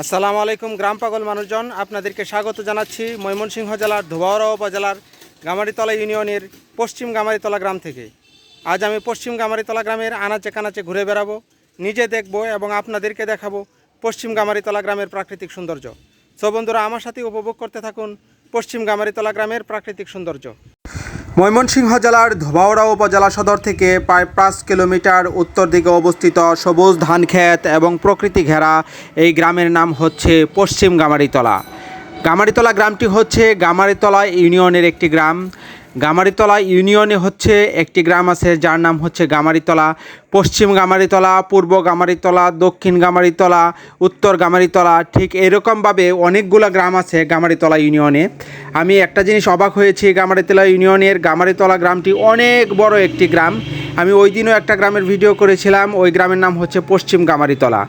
আসসালামু আলাইকুম, গ্রাম পাগল মানুষজন। আপনাদেরকে স্বাগত জানাচ্ছি ময়মনসিংহ জেলার ধোবাওড়া উপজেলার গামারিতলা ইউনিয়নের পশ্চিম গামারিতলা গ্রাম থেকে। আজ আমি পশ্চিম গামারিতলা গ্রামের আনাচে কানাচে ঘুরে বেড়াবো, নিজে দেখব এবং আপনাদেরকে দেখাবো পশ্চিম গামারিতলা গ্রামের প্রাকৃতিক সৌন্দর্য। সো বন্ধুরা, আমার সাথে উপভোগ করতে থাকুন পশ্চিম গামারিতলা গ্রামের প্রাকৃতিক সৌন্দর্য। ময়মনসিংহ জেলার ধোবাউড়া উপজেলা সদর থেকে প্রায় পাঁচ কিলোমিটার উত্তর দিকে অবস্থিত সবুজ ধান খেত এবং প্রকৃতি ঘেরা এই গ্রামের নাম হচ্ছে পশ্চিম গামারিতলা। গামারিতলা গ্রামটি হচ্ছে গামারিতলা ইউনিয়নের একটি গ্রাম। গামারিতলা ইউনিয়নে হচ্ছে একটি গ্রাম আছে, যার নাম হচ্ছে গামারিতলা, পশ্চিম গামারিতলা, পূর্ব গামারিতলা, দক্ষিণ গামারিতলা, উত্তর গামারিতলা, ঠিক এরকমভাবে অনেকগুলো গ্রাম আছে গামারিতলা ইউনিয়নে। আমি একটা জিনিস অবাক হয়েছি, গামারিতলা ইউনিয়নের গামারিতলা গ্রামটি অনেক বড় একটি গ্রাম। আমি ওই দিনও একটা গ্রামের ভিডিও করেছিলাম, ওই গ্রামের নাম হচ্ছে পশ্চিম গামারিতলা।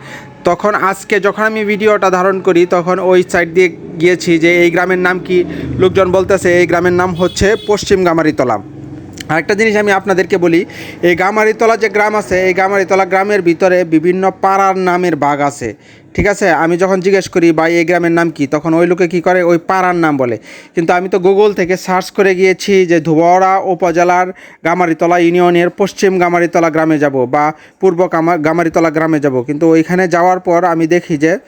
তখন আজকে যখন আমি ভিডিওটা ধারণ করি, তখন ওই সাইড দিয়ে গিয়েছি যে এই গ্রামের নাম কি? লোকজন বলতেছে এই গ্রামের নাম হচ্ছে পশ্চিম গামারিতলা আরেকটা জিনিস আমি আপনাদেরকে বলি, এই গামারিতলা যে গ্রাম আছে, এই গামারিতলা গ্রামের ভিতরে বিভিন্ন পাড়ার নামের বাঘ আছে। ঠিক আছে? আমি যখন জিজ্ঞেস করি বা এই গ্রামের নাম কি? তখন ওই লোকে কি করে? ওই পাড়ার নাম বলে। কিন্তু আমি তো গুগল থেকে সার্চ করে গিয়েছি যে ধুবড়া উপজেলার গামারিতলা ইউনিয়নের পশ্চিম গামারিতলা গ্রামে যাব বা পূর্ব গামা- গামারিতলা গ্রামে যাব। কিন্তু ওইখানে যাওয়ার পর আমি দেখি যে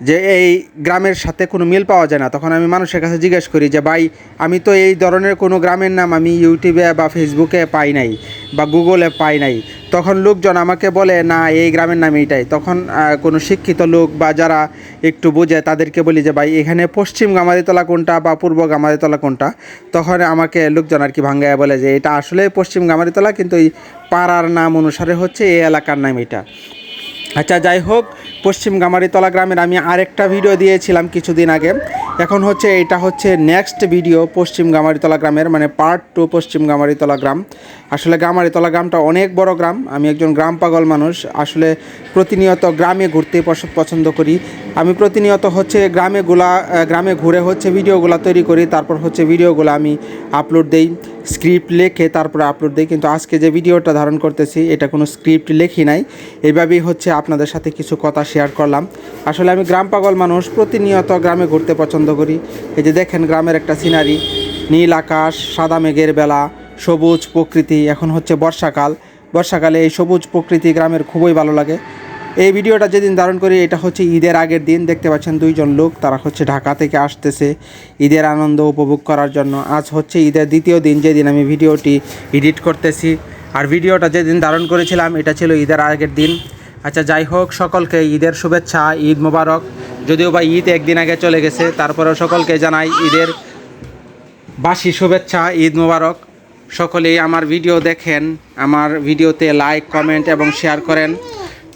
যে এই গ্রামের সাথে কোনো মিল পাওয়া যায় না, তখন আমি মানুষের কাছে জিজ্ঞেস করি যে, ভাই, আমি তো এই ধরনের কোনো গ্রামের নাম আমি ইউটিউবে বা ফেসবুকে পাই নাই বা গুগলে পাই নাই। তখন লোকজন আমাকে বলে, না, এই গ্রামের নাম এইটাই। তখন কোনো শিক্ষিত লোক বা যারা একটু বোঝে, তাদেরকে বলি যে, ভাই, এখানে পশ্চিম গামারিতলা কোনটা বা পূর্ব গামারিতলা কোনটা? তখন আমাকে লোকজন আর কি ভাঙ্গায় বলে যে, এটা আসলে পশ্চিম গামারিতলা, কিন্তু এই পাড়ার নাম অনুসারে হচ্ছে এই এলাকার নাম এটা আচ্ছা যাই হোক পশ্চিম গামারিতলা গ্রামের আমি আরেকটা ভিডিও দিয়েছিলাম কিছুদিন আগে। এখন হচ্ছে এটা হচ্ছে নেক্সট ভিডিও পশ্চিম গামারিতলা গ্রামের মানে পার্ট টু পশ্চিম গামারিতলা গ্রাম। আসলে গামারিতলা গ্রামটা অনেক বড় গ্রাম, আমি একজন গ্রাম পাগল মানুষ, আসলে প্রতিনিয়ত গ্রামে ঘুরতে পছ- পছন্দ করি। আমি প্রতিনিয়ত হচ্ছে গ্রামেগুলা গ্রামে ঘুরে হচ্ছে ভিডিওগুলো তৈরি করি, তারপর হচ্ছে ভিডিওগুলো আমি আপলোড দেই। স্ক্রিপ্ট লেখে তারপরে আপলোড দিই। কিন্তু আজকে যে ভিডিওটা ধারণ করতেছি, এটা কোনো স্ক্রিপ্ট লেখি নাই। এইভাবেই হচ্ছে আপনাদের সাথে কিছু কথা শেয়ার করলাম। আসলে আমি গ্রাম পাগল মানুষ, প্রতিনিয়ত গ্রামে ঘুরতে পছন্দ করি। এই যে দেখেন গ্রামের একটা সিনারি নীল আকাশ, সাদা মেঘের বেলা, সবুজ প্রকৃতি, এখন হচ্ছে বর্ষাকাল। বর্ষাকালে এই সবুজ প্রকৃতি গ্রামের খুবই ভালো লাগে। এই ভিডিওটা যেদিন ধারণ করি, এটা হচ্ছে ঈদের আগের দিন। দেখতে পাচ্ছেন দুইজন লোক, তারা হচ্ছে ঢাকা থেকে আসতেছে ঈদের আনন্দ উপভোগ করার জন্য। আজ হচ্ছে ঈদের দ্বিতীয় দিন যেদিন আমি ভিডিওটি এডিট করতেছি। আর ভিডিওটা যেদিন ধারণ করেছিলাম, এটা ছিল ঈদের আগের দিন। আচ্ছা যাই হোক, সকলকে ঈদের শুভেচ্ছা, ঈদ মোবারক। যদিও বা ঈদ একদিন আগে চলে গেছে, তারপরেও সকলকে জানাই ঈদের বাসি শুভেচ্ছা, ঈদ মোবারক। সকলেই আমার ভিডিও দেখেন, আমার ভিডিওতে লাইক কমেন্ট এবং শেয়ার করেন।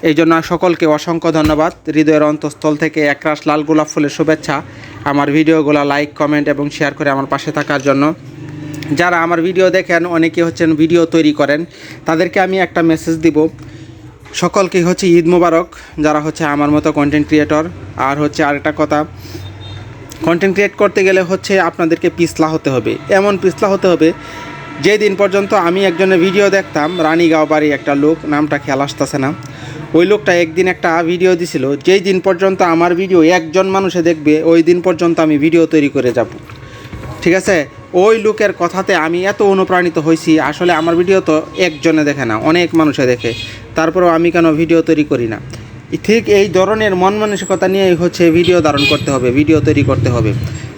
এই জন্য সকলকে অসংখ্য ধন্যবাদ। হৃদয়ের অন্তঃস্থল থেকে একরাশ লাল গোলাপ ফুলের শুভেচ্ছা। আমার ভিডিওগুলো লাইক, কমেন্ট এবং শেয়ার করে আমার পাশে থাকার জন্য। যারা আমার ভিডিও দেখেন, অনেকে হচ্ছেন ভিডিও তৈরি করেন, তাদেরকে আমি একটা মেসেজ দিব। সকলকে হচ্ছে ঈদ মোবারক, যারা হচ্ছে আমার মতো কন্টেন্ট ক্রিয়েটর আর হচ্ছে আরেকটা কথা কন্টেন্ট ক্রিয়েট করতে গেলে হচ্ছে আপনাদেরকে পিছলা হতে হবে। এমন পিছলা হতে হবে যে দিন পর্যন্ত আমি একজনের ভিডিও দেখতাম রানীগাঁও বাড়ি একটা লোক, নামটা খেয়াল আসতেছে না। ওই লোকটা একদিন একটা ভিডিও দিছিল, যেই দিন পর্যন্ত আমার ভিডিও একজন মানুষে দেখবে, ওই দিন পর্যন্ত আমি ভিডিও তৈরি করে যাব। ঠিক আছে? ওই লোকের কথাতে আমি এত অনুপ্রাণিত হয়েছি, আসলে আমার ভিডিও তো একজনে দেখে না, অনেক মানুষে দেখে। তারপরেও আমি কেন ভিডিও তৈরি করি না? ঠিক এই ধরনের মন মানসিকতা নিয়েই হচ্ছে ভিডিও ধারণ করতে হবে ভিডিও তৈরি করতে হবে।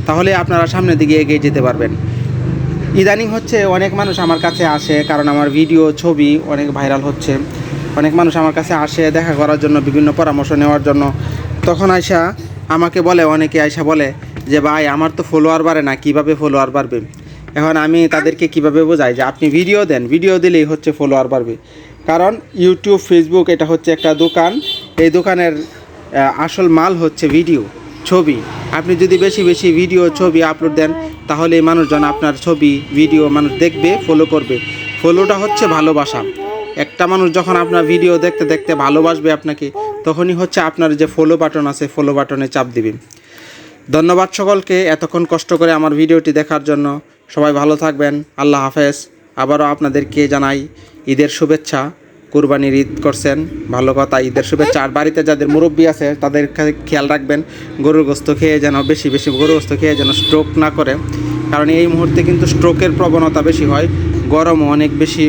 তাহলে আপনারা সামনের দিকে এগিয়ে যেতে পারবেন। ইদানিং হচ্ছে অনেক মানুষ আমার কাছে আসে, কারণ আমার ভিডিও ছবি অনেক ভাইরাল হচ্ছে। অনেক মানুষ আমার কাছে আসে, দেখা করার জন্য, বিভিন্ন পরামর্শ নেওয়ার জন্য। তখন আয়সা আমাকে বলে, অনেকে আয়সা বলে যে, ভাই, আমার তো ফলোয়ার বাড়ে না, কীভাবে ফলোয়ার বাড়বে? এখন আমি তাদেরকে কীভাবে বোঝাই যে, আপনি ভিডিও দেন ভিডিও দিলেই হচ্ছে ফলোয়ার বাড়বে। কারণ ইউটিউব ফেসবুক এটা হচ্ছে একটা দোকান। এই দোকানের আসল মাল হচ্ছে ভিডিও ছবি। আপনি যদি বেশি বেশি ভিডিও ছবি আপলোড দেন তাহলে মানুষজন আপনার ছবি ভিডিও মানুষ দেখবে ফলো করবে। ফলোটা হচ্ছে ভালোবাসা। একটা মানুষ যখন আপনার ভিডিও দেখতে দেখতে ভালোবাসবে আপনাকে, তখনই হচ্ছে আপনার যে ফলো বাটন আছে ফলো বাটনে চাপ দিবেন ধন্যবাদ সকলকে এতক্ষণ কষ্ট করে আমার ভিডিওটি দেখার জন্য। সবাই ভালো থাকবেন, আল্লাহ হাফেজ। আবারও আপনাদেরকে জানাই, ঈদের শুভেচ্ছা। কুরবানির ঈদ করছেন, ভালো কথা, ঈদের শুভেচ্ছা। আর বাড়িতে যাদের মুরব্বী আছে, তাদের খেয়াল রাখবেন, গরুর গোস্ত খেয়ে যেন বেশি বেশি গরুর গোস্ত খেয়ে যেন স্ট্রোক না করে। কারণ এই মুহূর্তে কিন্তু স্ট্রোকের প্রবণতা বেশি হয়, গরমও অনেক বেশি।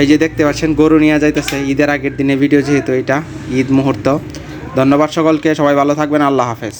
এই যে দেখতে পাচ্ছেন, গরু নিয়ে যাইতেছে। ঈদের আগের দিনে ভিডিও যেহেতু এটা, ঈদ মুহূর্ত। ধন্যবাদ সকলকে, সবাই ভালো থাকবেন, আল্লাহ হাফেজ।